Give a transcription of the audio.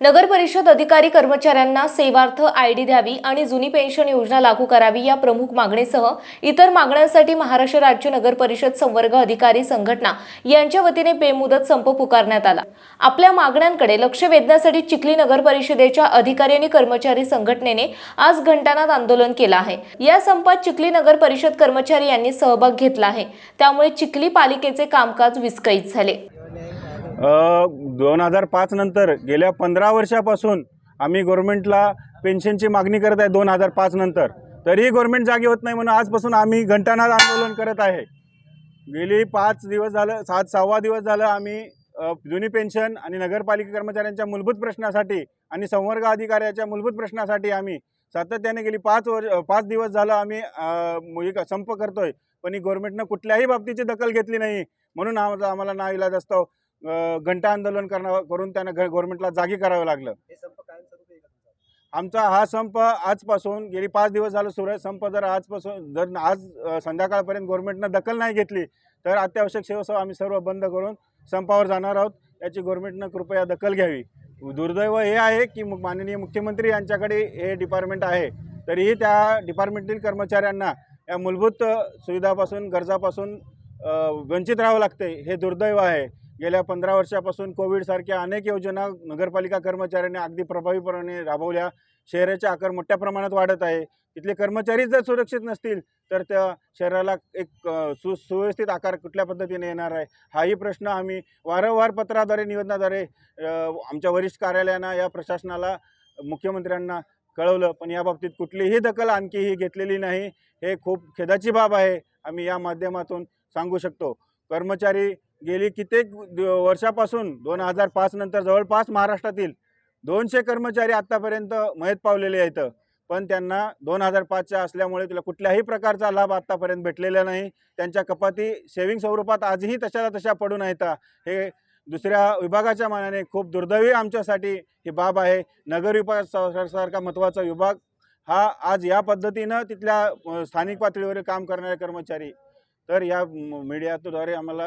नगर परिषद अधिकारी कर्मचाऱ्यांना सेवार्थ आय डी द्यावी आणि जुनी पेन्शन योजना लागू करावी या प्रमुख मागणीसह इतर मागण्यांसाठी महाराष्ट्र राज्य नगर परिषद संवर्ग अधिकारी संघटना यांच्या वतीने बेमुदत संप पुकारण्यात आला. आपल्या मागण्यांकडे लक्ष वेधण्यासाठी चिखली नगर परिषदेच्या अधिकारी आणि कर्मचारी संघटनेने आज घंटानाद आंदोलन केलं आहे. या संपात चिखली नगर परिषद कर्मचारी यांनी सहभाग घेतला आहे. त्यामुळे चिखली पालिकेचे कामकाज विस्कळीत झाले. दोन हजार पाच नंतर गेल्या पंधरा वर्षापासून आम्ही गव्हर्नमेंटला पेन्शनची मागणी करत आहे दोन हजार पाच नंतर. तरीही गव्हर्नमेंट जागी होत नाही म्हणून आजपासून आम्ही घंटानाद आंदोलन करत आहे. गेली पाच दिवस झालं सात सहावा दिवस झालं आम्ही जुनी पेन्शन आणि नगरपालिका कर्मचाऱ्यांच्या मूलभूत प्रश्नासाठी आणि संवर्ग अधिकाऱ्याच्या मूलभूत प्रश्नासाठी आम्ही सातत्याने गेली पाच वर्ष पाच दिवस झालं आम्ही एक संप करतोय. पण ही गव्हर्नमेंटनं कुठल्याही बाबतीची दखल घेतली नाही म्हणून आम्हाला आम्हाला ना इलाज असतो. घंटा आंदोलन करणं करून त्यांना घ गव्हर्नमेंटला जागी करावं लागलं. आमचा हा संप आजपासून गेली पाच दिवस झालं सुरू आहे. संप जर आजपासून जर आज संध्याकाळपर्यंत गव्हर्नमेंटनं दखल नाही घेतली तर अत्यावश्यक सेवा आम्ही सर्व बंद करून संपावर जाणार आहोत. याची गव्हर्नमेंटनं कृपया दखल घ्यावी. दुर्दैव हे आहे की मु- माननीय मुख्यमंत्री यांच्याकडे हे डिपार्टमेंट आहे. तरीही त्या डिपार्टमेंटतील कर्मचाऱ्यांना या मूलभूत सुविधापासून गरजापासून वंचित राहावं लागते हे दुर्दैव आहे. गेल्या पंधरा वर्षापासून कोविडसारख्या अनेक योजना नगरपालिका कर्मचाऱ्यांनी अगदी प्रभावीपणे राबवल्या. शहराचे आकार मोठ्या प्रमाणात वाढत आहे. तिथले कर्मचारीच जर सुरक्षित नसतील तर त्या शहराला एक सु सुव्यवस्थित आकार कुठल्या पद्धतीने येणार आहे? हाही प्रश्न आम्ही वारंवार पत्राद्वारे निवेदनाद्वारे आमच्या वरिष्ठ कार्यालयांना या प्रशासनाला मुख्यमंत्र्यांना कळवलं. पण याबाबतीत कुठलीही दखल आणखीही घेतलेली नाही. हे खूप खेदाची बाब आहे. आम्ही या माध्यमातून सांगू शकतो. कर्मचारी गेली कित्येक द- वर्षापासून दोन हजार पाच नंतर जवळपास महाराष्ट्रातील दोनशे कर्मचारी आत्तापर्यंत मयत पावलेले आहेत. पण त्यांना दोन हजार पाचच्या असल्यामुळे तिला कुठल्याही प्रकारचा लाभ आत्तापर्यंत भेटलेला नाही. त्यांच्या कपाती सेविंग स्वरूपात आजही तशाला तशा पडून आहेत हे दुसऱ्या विभागाच्या मानाने खूप दुर्दैवी आमच्यासाठी ही बाब आहे. नगर विभाग सा- सारखा महत्त्वाचा विभाग हा आज या पद्धतीनं तिथल्या स्थानिक पातळीवर काम करणारे कर्मचारी. तर या मीडियाद्वारे आम्हाला